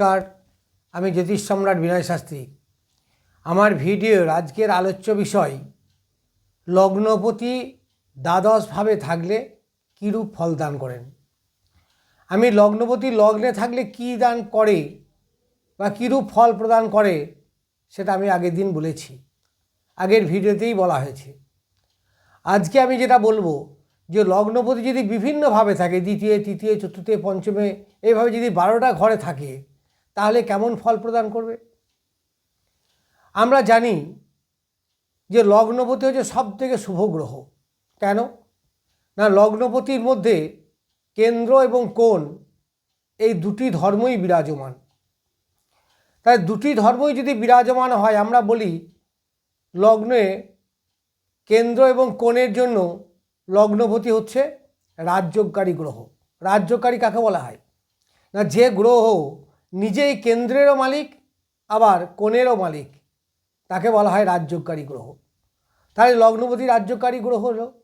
নমস্কার, আমি জ্যোতিষ সম্রাট বিনয় শাস্ত্রী। আমার ভিডিওর আজকের আলোচ্য বিষয়, লগ্নপতি দ্বাদশভাবে থাকলে কীরূপ ফল দান করেন? আমি লগ্নপতি লগ্নে থাকলে কী দান করে বা কীরূপ ফল প্রদান করে, সেটা আমি আগের দিন বলেছি। আগের ভিডিওতেই বলা হয়েছে। আজকে আমি যেটা বলব, যে লগ্নপতি যদি বিভিন্নভাবে থাকে, দ্বিতীয়, তৃতীয়, চতুর্থে, পঞ্চমে এইভাবে যদি বারোটা ঘরে থাকে তাহলে কেমন ফল প্রদান করবে? আমরা জানি যে লগ্নপতি হচ্ছে সব থেকে শুভ গ্রহ। কেন? না, লগ্নপতির মধ্যে কেন্দ্র এবং কোণ এই দুটি ধর্মই বিরাজমান। তাই দুটি ধর্মই যদি বিরাজমান হয়, আমরা বলি লগ্নে কেন্দ্র এবং কোণের জন্য লগ্নপতি হচ্ছে রাজ্যকারী গ্রহ। রাজ্যকারী কাকে বলা হয়? না, যে গ্রহ নিজেই কেন্দ্রেরও মালিক, আবার কোণেরও মালিক। তাকে বলা হয় রাজ্যকারী গ্রহ। তাহলে লগ্নপতি রাজ্যকারী গ্রহ হলো।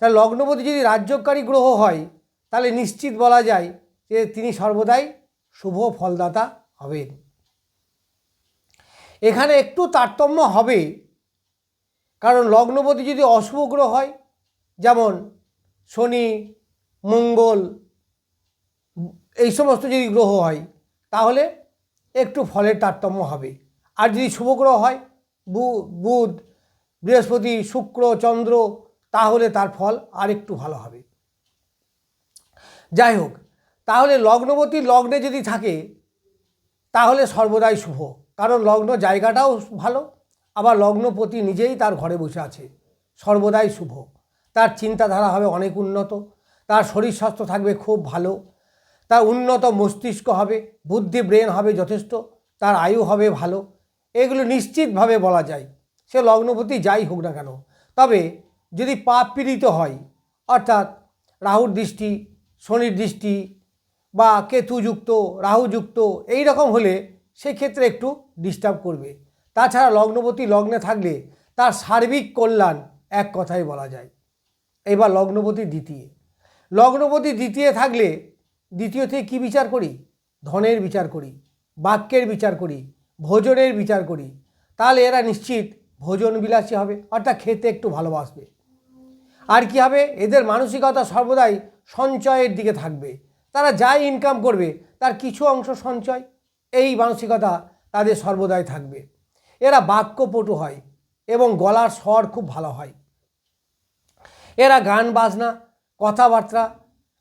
তাহলে লগ্নপতি যদি রাজ্যকারী গ্রহ হয়, তাহলে নিশ্চিত বলা যায় যে তিনি সর্বদাই শুভ ফলদাতা হবেন। এখানে একটু তারতম্য হবে। কারণ লগ্নপতি যদি অশুভ গ্রহ হয়, যেমন শনি, মঙ্গল, এই সমস্ত যদি গ্রহ হয় তাহলে একটু ফলের তারতম্য হবে। আর যদি শুভগ্রহ হয়, বু- বুধ, বৃহস্পতি, শুক্র, চন্দ্র, তাহলে তার ফল আর একটু ভালো হবে। যাই হোক, তাহলে লগ্নবতী লগ্নে যদি থাকে, তাহলে সর্বদাই শুভ। কারণ লগ্ন জায়গাটাও ভালো, আবার লগ্নপতি নিজেই তার ঘরে বসে আছে। সর্বদাই শুভ। তার চিন্তাধারা হবে অনেক উন্নত, তার শরীর স্বাস্থ্য থাকবে খুব ভালো তার উন্নত মস্তিষ্ক হবে, বুদ্ধি ব্রেন হবে যথেষ্ট, তার আয়ু হবে ভালো। এগুলো নিশ্চিতভাবে বলা যায়। সে লগ্নপতি যাই হোক না কেন। তবে যদি পাপ পীড়িত হয়, অর্থাৎ রাহুর দৃষ্টি, শনির দৃষ্টি বা কেতুযুক্ত, রাহুযুক্ত, এই রকম হলে সেক্ষেত্রে একটু ডিস্টার্ব করবে। তাছাড়া লগ্নপতি লগ্নে থাকলে তার সার্বিক কল্যাণ এক কথাই বলা যায়। এবার লগ্নপতি দ্বিতীয়। লগ্নপতি দ্বিতীয় থাকলে দ্বিতীয় থেকে কী বিচার করি? ধনের বিচার করি, বাক্যের বিচার করি, ভোজনের বিচার করি। তাহলে এরা নিশ্চিত ভোজন বিলাসী হবে, অর্থাৎ খেতে একটু ভালোবাসবে। আর কি হবে? এদের মানসিকতা সর্বদাই সঞ্চয়ের দিকে থাকবে। তারা যাই ইনকাম করবে, তার কিছু অংশ সঞ্চয়, এই মানসিকতা তাদের সর্বদাই থাকবে। এরা বাক্যপটু হয় এবং গলার স্বর খুব ভালো হয়। এরা গান বাজনা, কথাবার্তা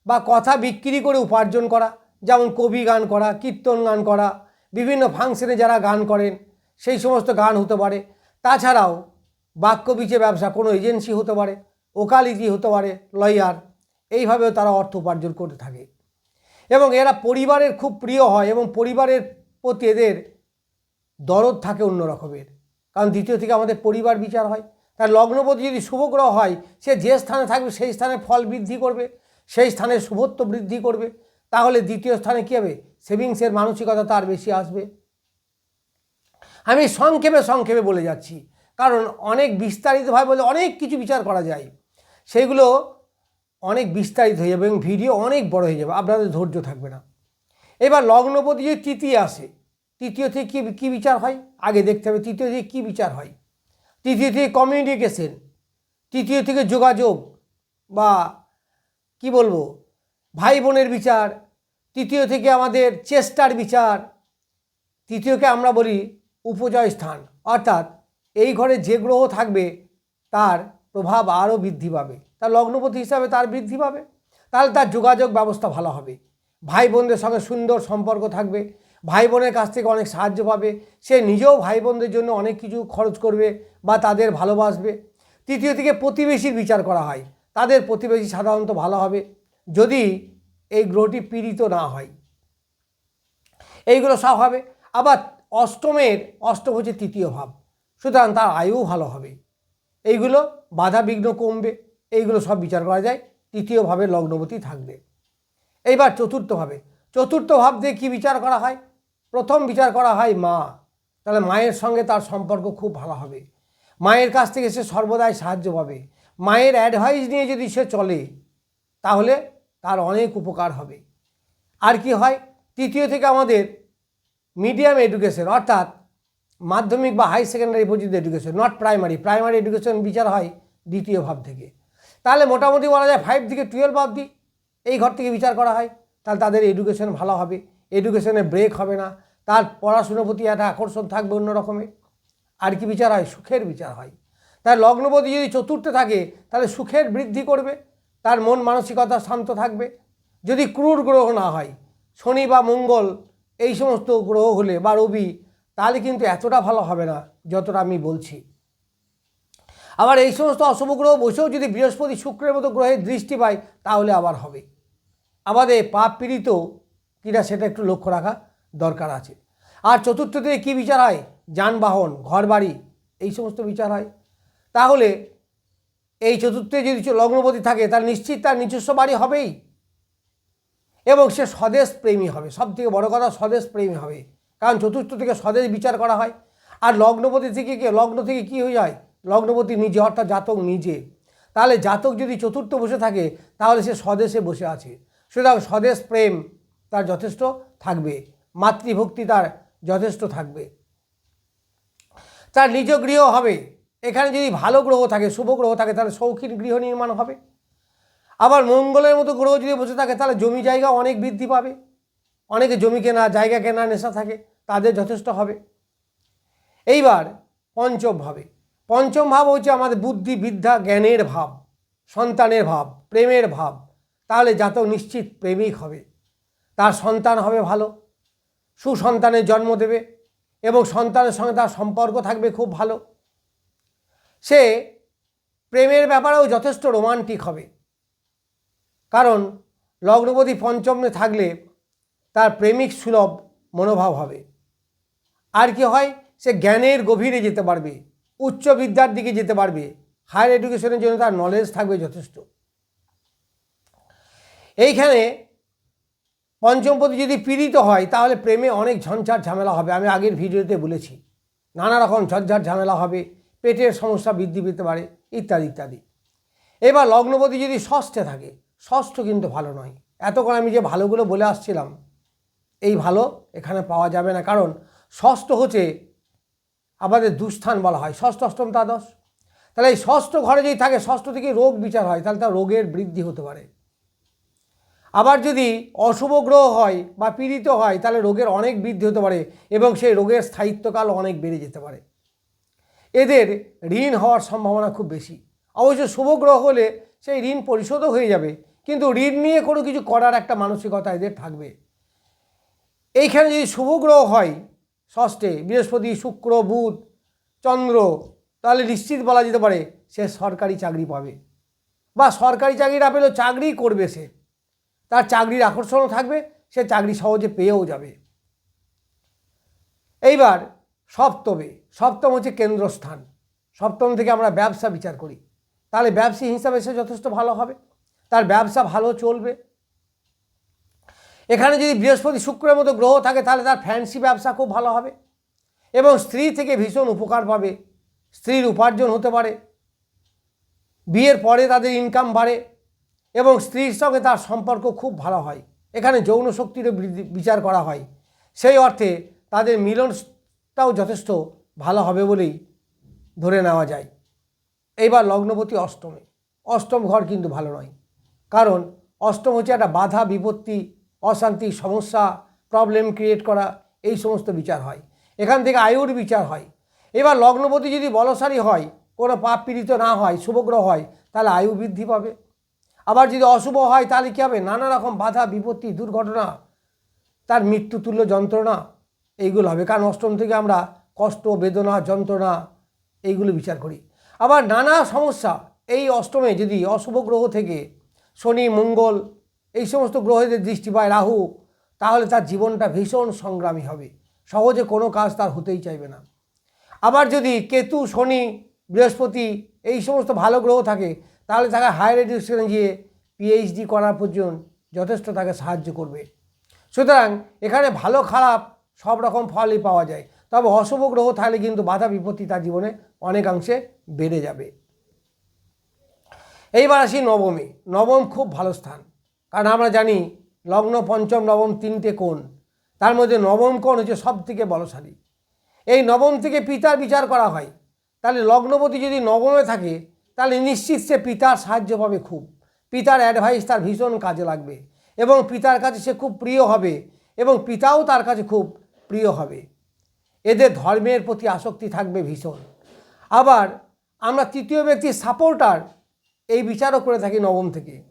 বা কথা বিক্রি করে উপার্জন করা, যেমন কবি গান করা, কীর্তন গান করা, বিভিন্ন ফাংশনে যারা গান করেন, সেই সমস্ত গান হতে পারে। তাছাড়াও বাক্যবীচে ব্যবসা কোনো এজেন্সি হতে পারে ওকালিজি হতে পারে, লয়ার, এইভাবেও তারা অর্থ উপার্জন করতে থাকে। এবং এরা পরিবারের খুব প্রিয় হয় এবং পরিবারের প্রতি এদের দরদ থাকে অন্য রকমের। কারণ দ্বিতীয় থেকে আমাদের পরিবার বিচার হয়। তার লগ্নপতি যদি শুভগ্রহ হয়, সে যে স্থানে থাকবে, সেই স্থানে ফল বৃদ্ধি করবে। সেই স্থানে শুভত্ব বৃদ্ধি করবে। তাহলে দ্বিতীয় স্থানে কী হবে? সেভিংসের মানসিকতা তার বেশি আসবে। আমি সংক্ষেপে সংক্ষেপে বলে যাচ্ছি। কারণ অনেক বিস্তারিতভাবে বলে অনেক কিছু বিচার করা যায়। সেগুলো অনেক বিস্তারিত হয়ে যাবে এবং ভিডিও অনেক বড় হয়ে যাবে। আপনাদের ধৈর্য থাকবে না। এবার লগ্নপতি যদি তৃতীয় আসে, তৃতীয় থেকে কী কী বিচার হয়? আগে দেখতে হবে তৃতীয় থেকে কী বিচার হয়। তৃতীয় থেকে কমিউনিকেশন তৃতীয় থেকে যোগাযোগ বা কি বলব? ভাই বোনের বিচার, তৃতীয় থেকে আমাদের চেষ্টার বিচার, তৃতীয়কে আমরা বলি উপজয় স্থান। অর্থাৎ এই ঘরে যে গ্রহ থাকবে, তার প্রভাব আরও বৃদ্ধি পাবে। তার লগ্নপতি হিসাবে তার বৃদ্ধি পাবে। তাহলে তার যোগাযোগ ব্যবস্থা ভালো হবে। ভাই বোনদের সঙ্গে সুন্দর সম্পর্ক থাকবে। ভাই বোনের কাছ থেকে অনেক সাহায্য পাবে। সে নিজেও ভাই বোনদের জন্য অনেক কিছু খরচ করবে বা তাদের ভালোবাসবে। তৃতীয় থেকে প্রতিবেশীর বিচার করা হয়। তাদের প্রতিবেশী সাধারণত ভালো হবে, যদি এই গ্রহটি পীড়িত না হয়। এইগুলো সব হবে। আবার অষ্টমের অষ্টম হচ্ছে তৃতীয় ভাব। সুতরাং তার আয়ু ভালো হবে। এইগুলো বাধা বিঘ্ন কমবে। এইগুলো সব বিচার করা যায়। তৃতীয়ভাবে লগ্নবতী থাকবে। এইবার চতুর্থভাবে চতুর্থ ভাব দিয়ে কী বিচার করা হয়? প্রথম বিচার করা হয় মা। তাহলে মায়ের সঙ্গে তার সম্পর্ক খুব ভালো হবে। মায়ের কাছ থেকে সে সর্বদাই সাহায্য পাবে। মায়ের অ্যাডভাইস নিয়ে যদি সে চলে, তাহলে তার অনেক উপকার হবে। আর কি হয়? তৃতীয় থেকে আমাদের মিডিয়াম এডুকেশন অর্থাৎ মাধ্যমিক বা হাই সেকেন্ডারি পর্যন্ত education not primary primary education বিচার হয় দ্বিতীয় ভাব থেকে। তাহলে মোটামুটি বলা যায় ফাইভ থেকে টুয়েলভ অবধি এই ঘর থেকে বিচার করা হয়। তাহলে তাদের এডুকেশন ভালো হবে। এডুকেশনে ব্রেক হবে না। তার পড়াশুনোর প্রতি একটা আকর্ষণ থাকবে অন্য রকমের আর কি বিচার হয়? সুখের বিচার হয়। তাই লগ্নপতি যদি চতুর্থে থাকে, তাহলে সুখের বৃদ্ধি করবে, তার মন মানসিকতা শান্ত থাকবে। যদি ক্রূর গ্রহ না হয়, শনি বা মঙ্গল, এই সমস্ত গ্রহ হলে বা রবি, তাহলে কিন্তু এতটা ভালো হবে না যতটা আমি বলছি। আবার এই সমস্ত অশুভ গ্রহ বসেও যদি বৃহস্পতি শুক্রের মতো গ্রহের দৃষ্টি পায়, তাহলে আবার হবে। আমাদের পাপ পীড়িত কিনা সেটা একটু লক্ষ্য রাখা দরকার আছে। আর চতুর্থ দিকে কী বিচার হয়? যানবাহন, ঘরবাড়ি, এই সমস্ত বিচার হয়। তাহলে এই চতুর্থে যদি লগ্নপতি থাকে তার নিশ্চিত তার নিজস্ব বাড়ি হবেই। এবং সে স্বদেশ প্রেমী হবে। সব থেকে বড় কথা, স্বদেশ প্রেমী হবে। কারণ চতুর্থ থেকে স্বদেশ বিচার করা হয়। আর লগ্নপতি থেকে কি? লগ্ন থেকে কি হয়ে যায়? লগ্নপতি নিজে, অর্থাৎ জাতক নিজে। তাহলে জাতক যদি চতুর্থ বসে থাকে, তাহলে সে স্বদেশে বসে আছে। সুতরাং স্বদেশ প্রেম তার যথেষ্ট থাকবে। মাতৃভক্তি তার যথেষ্ট থাকবে। তার নিজ গৃহ হবে। এখানে যদি ভালো গ্রহ থাকে, শুভ গ্রহ থাকে, তাহলে শৌখিন গৃহ নির্মাণ হবে। আবার মঙ্গলের মতো গ্রহ যদি বসে থাকে, তাহলে জমি জায়গা অনেক বৃদ্ধি পাবে। অনেকে জমি কেনা, জায়গা কেনা, নেশা থাকে, তাদের যথেষ্ট হবে। এইবার পঞ্চম ভাবে। পঞ্চম ভাব হচ্ছে আমাদের বুদ্ধি, বিদ্যা, জ্ঞানের ভাব, সন্তানের ভাব, প্রেমের ভাব। তাহলে জাতক নিশ্চিত প্রেমিক হবে, তার সন্তান হবে ভালো। সুসন্তানের জন্ম দেবে এবং সন্তানের সঙ্গে তার সম্পর্ক থাকবে খুব ভালো। সে প্রেমের ব্যাপারেও যথেষ্ট রোমান্টিক হবে। কারণ লগ্নপতি পঞ্চমে থাকলে তার প্রেমিক সুলভ মনোভাব হবে। আর কি হয়, সে জ্ঞানের গভীরে যেতে পারবে, উচ্চ বিদ্যার দিকে যেতে পারবে, হায়ার এডুকেশনের জন্য তার নলেজ থাকবে যথেষ্ট। এইখানে পঞ্চমপতি যদি পীড়িত হয়, তাহলে প্রেমে অনেক ঝঞ্ঝাট ঝামেলা হবে। আমি আগের ভিডিওতে বলেছি, নানা রকম ঝঞ্ঝাট ঝামেলা হবে পেটের সমস্যা বৃদ্ধি পেতে পারে, ইত্যাদি ইত্যাদি। এবার লগ্নপতি যদি ষষ্ঠে থাকে, ষষ্ঠ কিন্তু ভালো নয়। এতক্ষণ আমি যে ভালোগুলো বলে আসছিলাম, এই ভালো এখানে পাওয়া যাবে না। কারণ ষষ্ঠ হচ্ছে আমাদের দুস্থান বলা হয়। ষষ্ঠ অষ্টম দ্বাদশ। তাহলে এই ষষ্ঠ ঘরে যদি থাকে, ষষ্ঠ থেকে রোগ বিচার হয়, তাহলে তার রোগের বৃদ্ধি হতে পারে। আবার যদি অশুভ গ্রহ হয় বা পীড়িত হয়, তাহলে রোগের অনেক বৃদ্ধি হতে পারে এবং সেই রোগের স্থায়িত্বকাল অনেক বেড়ে যেতে পারে। এদের ঋণ হওয়ার সম্ভাবনা খুব বেশি। অবশ্য শুভ গ্রহ হলে সেই ঋণ পরিশোধও হয়ে যাবে, কিন্তু ঋণ নিয়ে কোনো কিছু করার একটা মানসিকতা এদের থাকবে। এইখানে যদি শুভ গ্রহ হয়, ষষ্ঠে বৃহস্পতি, শুক্র, বুধ, চন্দ্র, তাহলে নিশ্চিত বলা যেতে পারে সে সরকারি চাকরি পাবে। বা সরকারি চাকরি না পেলেও চাকরি করবে সে। তার চাকরির আকর্ষণও থাকবে, সে চাকরি সহজে পেয়েও যাবে। এইবার সপ্তমে, সপ্তম হচ্ছে কেন্দ্রস্থান। সপ্তম থেকে আমরা ব্যবসা বিচার করি। তাহলে ব্যবসায়ী হিসাবে সে যথেষ্ট ভালো হবে। তার ব্যবসা ভালো চলবে। এখানে যদি বৃহস্পতি শুক্রের মতো গ্রহ থাকে, তাহলে তার ফ্যান্সি ব্যবসা খুব ভালো হবে। এবং স্ত্রী থেকে ভীষণ উপকার পাবে। স্ত্রীর উপার্জন হতে পারে। বিয়ের পরে তাদের ইনকাম বাড়ে এবং স্ত্রীর সঙ্গে তার সম্পর্ক খুব ভালো হয়। এখানে যৌন শক্তিরও বিচার করা হয়। সেই অর্থে তাদের মিলনটাও যথেষ্ট ভালো হবে বলেই ধরে নেওয়া যায়। এইবার লগ্নপতি অষ্টমে। অষ্টম ঘর কিন্তু ভালো নয়। কারণ অষ্টম হচ্ছে একটা বাধা, বিপত্তি, অশান্তি, সমস্যা প্রবলেম ক্রিয়েট করা, এই সমস্ত বিচার হয়। এখান থেকে আয়ুর বিচার হয়। এবার লগ্নপতি যদি বলসারী হয়, কোনো পাপ পীড়িত না হয়, শুভগ্রহ হয়, তাহলে আয়ু বৃদ্ধি পাবে। আবার যদি অশুভ হয়, তাহলে কী হবে? নানা রকম বাধা, বিপত্তি, দুর্ঘটনা, তার মৃত্যুতুল্য যন্ত্রণা এইগুলো হবে। কারণ অষ্টম থেকে আমরা কষ্ট, বেদনা, যন্ত্রণা এইগুলো বিচার করি। আবার নানা সমস্যা, এই অষ্টমে যদি অশুভ গ্রহ থেকে শনি, মঙ্গল এই সমস্ত গ্রহেদের দৃষ্টি পায় রাহু, তাহলে তার জীবনটা ভীষণ সংগ্রামী হবে। সহজে কোনো কাজ তার হতেই চাইবে না। আবার যদি কেতু, শনি, বৃহস্পতি এই সমস্ত ভালো গ্রহ থাকে, তাহলে তাকে হায়ার এডুকেশনে গিয়ে পিএইচডি করার পর্যন্ত যথেষ্ট তাকে সাহায্য করবে। সুতরাং এখানে ভালো খারাপ সব রকম ফলই পাওয়া যায়। তবে অশুভ গ্রহ থাকলে কিন্তু বাধা বিপত্তি তার জীবনে অনেকাংশে বেড়ে যাবে। এইবার আসি নবমে। নবম খুব ভালো স্থান। কারণ আমরা জানি, লগ্ন পঞ্চম, নবম তিনটে কোণ। তার মধ্যে নবম কোণ হচ্ছে সব থেকে বলশালী। এই নবম থেকে পিতার বিচার করা হয়। তাহলে লগ্নপতি যদি নবমে থাকে, তাহলে নিশ্চিত সে পিতার সাহায্য পাবে খুব। পিতার অ্যাডভাইস তার ভীষণ কাজে লাগবে। এবং পিতার কাছে সে খুব প্রিয় হবে। এবং পিতাও তার কাছে খুব প্রিয় হবে। এদের ধর্মের প্রতি আসক্তি থাকবে ভীষণ। আবার আমরা তৃতীয় ব্যক্তির সাপোর্টার এই বিচারও করে থাকি নবম থেকে।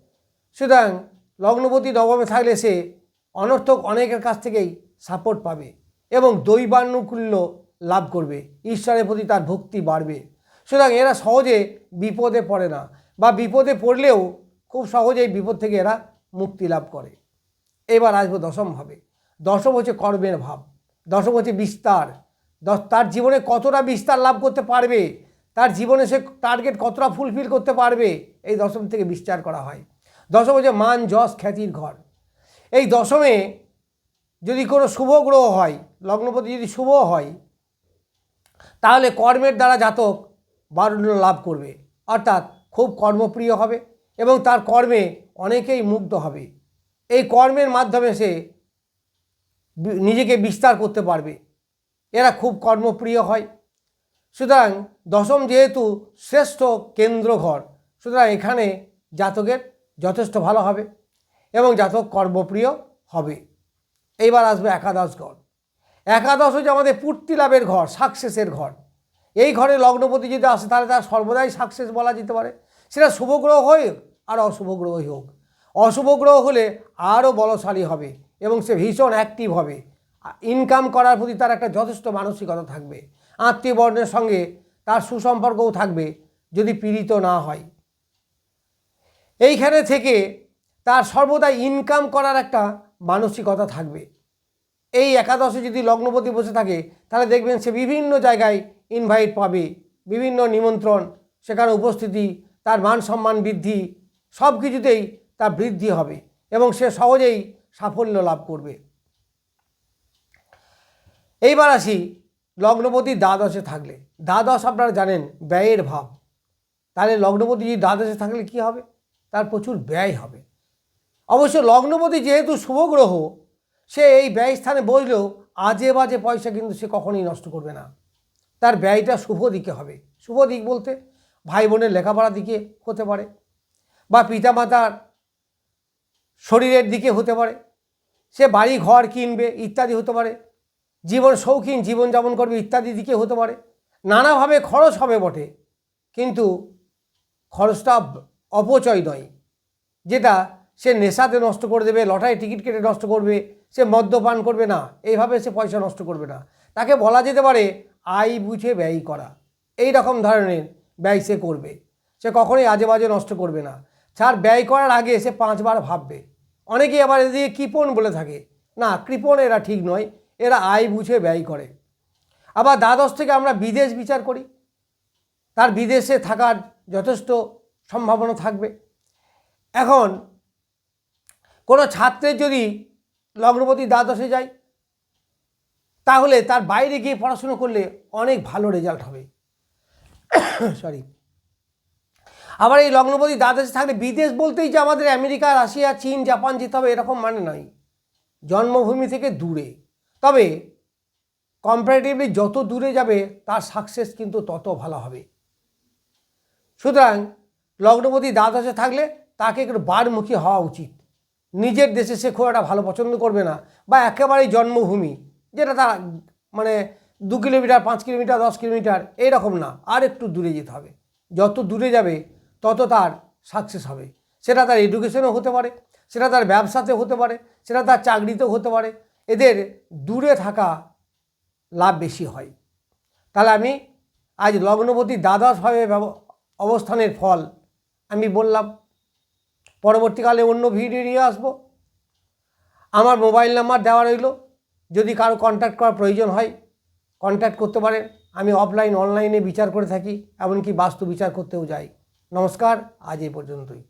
সুতরাং লগ্নপতি নবমে থাকলে সে অনর্থক অনেকের কাছ থেকেই সাপোর্ট পাবে এবং দৈবানুকূল্য লাভ করবে। ঈশ্বরের প্রতি তার ভক্তি বাড়বে। সুতরাং এরা সহজে বিপদে পড়ে না বা বিপদে পড়লেও খুব সহজেই বিপদ থেকে এরা মুক্তি লাভ করে। এবার আসব দশম দশমভাবে দশম হচ্ছে কর্মের ভাব। হচ্ছে বিস্তার। তার জীবনে কতটা বিস্তার লাভ করতে পারবে? তার জীবনে সে টার্গেট কতটা ফুলফিল করতে পারবে? এই দশম থেকে বিস্তার করা হয়। দশম হচ্ছে মান, যশ, খ্যাতির ঘর। এই দশমে যদি কোনো শুভ গ্রহ হয়, লগ্নপতি যদি শুভ হয়, তাহলে কর্মের দ্বারা জাতক বারুণ্য লাভ করবে। অর্থাৎ খুব কর্মপ্রিয় হবে এবং তার কর্মে অনেকেই মুগ্ধ হবে। এই কর্মের মাধ্যমে সে নিজেকে বিস্তার করতে পারবে। এরা খুব কর্মপ্রিয় হয়। সুতরাং দশম যেহেতু শ্রেষ্ঠ কেন্দ্র ঘর সুতরাং এখানে জাতকের যথেষ্ট ভালো হবে এবং জাতক কর্মপ্রিয় হবে। এইবার আসবে একাদশ ঘর। একাদশ হচ্ছে আমাদের পূর্তি লাভের ঘর, সাকসেসের ঘর। এই ঘরে লগ্নপতি যদি আসে, তাহলে তার সর্বদাই সাকসেস বলা যেতে পারে। সেটা শুভ গ্রহ হোক আর অশুভ গ্রহই হোক। অশুভ গ্রহ হলে আরও বলশালী হবে। এবং সে ভীষণ অ্যাক্টিভ হবে। ইনকাম করার প্রতি তার একটা যথেষ্ট মানসিকতা থাকবে। আত্মীয়বর্ণের সঙ্গে তার সুসম্পর্কও থাকবে যদি পীড়িত না হয়। এইখানে থেকে তার সর্বদা ইনকাম করার একটা মানসিকতা থাকবে। এই একাদশে যদি লগ্নপতি বসে থাকে, তাহলে দেখবেন সে বিভিন্ন জায়গায় ইনভাইট পাবে, বিভিন্ন নিমন্ত্রণ, সেখানে উপস্থিতি, তার মান সম্মান বৃদ্ধি সব কিছুতেই তার বৃদ্ধি হবে এবং সে সহজেই সাফল্য লাভ করবে। এইবার আসি লগ্নপতি দ্বাদশে থাকলে। দ্বাদশ আপনারা জানেন, ব্যয়ের ভাব। তাহলে লগ্নপতি যদি দ্বাদশে থাকলে কি হবে? তার প্রচুর ব্যয় হবে। অবশ্য লগ্নপতি যেহেতু শুভ গ্রহ সে এই ব্যয় স্থানে বসলেও আজে বাজে পয়সা কিন্তু সে কখনোই নষ্ট করবে না। তার ব্যয়টা শুভ দিকে হবে। শুভ দিক বলতে ভাই বোনের লেখাপড়ার দিকে হতে পারে বা পিতামাতার শরীরের দিকে হতে পারে। সে বাড়ি ঘর কিনবে, ইত্যাদি হতে পারে। জীবন শৌখিন জীবনযাপন করবে, ইত্যাদি দিকে হতে পারে। নানাভাবে খরচ হবে বটে, কিন্তু খরচটা অপচয় নয়। যেটা সে নেশাতে নষ্ট করে দেবে লটারি টিকিট কেটে নষ্ট করবে, সে মদ্যপান করবে না, এইভাবে সে পয়সা নষ্ট করবে না। তাকে বলা যেতে পারে, আয় বুঝে ব্যয় করা। এই রকম ধরনের ব্যয় সে করবে। সে কখনোই আজে বাজে নষ্ট করবে না। ছাড় ব্যয় করার আগে সে পাঁচবার ভাববে। অনেকেই আবার এদিকে কৃপণ বলে থাকে। না, কৃপণ এরা ঠিক নয়, এরা আয় বুঝে ব্যয় করে। আবার দ্বাদশ থেকে আমরা বিদেশ বিচার করি। তার বিদেশে থাকার যথেষ্ট সম্ভাবনা থাকবে। এখন কোনো ছাত্রের যদি লগ্নপতি দ্বাদশে যায়, তাহলে তার বাইরে গিয়ে পড়াশুনো করলে অনেক ভালো রেজাল্ট হবে। সরি আবার এই লগ্নপতি দ্বাদশে থাকলে বিদেশ বলতেই যে আমাদের আমেরিকা, রাশিয়া, চীন, জাপান যেতে হবে, এরকম মানে নয়। জন্মভূমি থেকে দূরে। তবে কম্পারেটিভলি যত দূরে যাবে, তার সাকসেস কিন্তু তত ভালো হবে। সুতরাং লগ্নপতি দ্বাদশে থাকলে তাকে একটু বারমুখী হওয়া উচিত। নিজের দেশে সে খুব একটা ভালো পছন্দ করবে না বা একেবারেই জন্মভূমি, যেটা তার মানে দু কিলোমিটার, পাঁচ কিলোমিটার, দশ কিলোমিটার এইরকম না। আর একটু দূরে যেতে হবে। যত দূরে যাবে তত তার সাকসেস হবে। সেটা তার এডুকেশনও হতে পারে, সেটা তার ব্যবসাতে হতে পারে, সেটা তার চাকরিতেও হতে পারে। এদের দূরে থাকা লাভ বেশি হয়। তাহলে আমি আজ লগ্নপতি দ্বাদশভাবে অবস্থানের ফল আমি বললাম। পরবর্তীকালে অন্য ভিডিও নিয়ে আসব। আমার মোবাইল নাম্বার দেওয়া রইল। যদি কারও কন্ট্যাক্ট করার প্রয়োজন হয় কন্ট্যাক্ট করতে পারেন। আমি অফলাইন অনলাইনে বিচার করে থাকি, এমনকি বাস্তু বিচার করতেও যাই। নমস্কার আজ এই পর্যন্তই।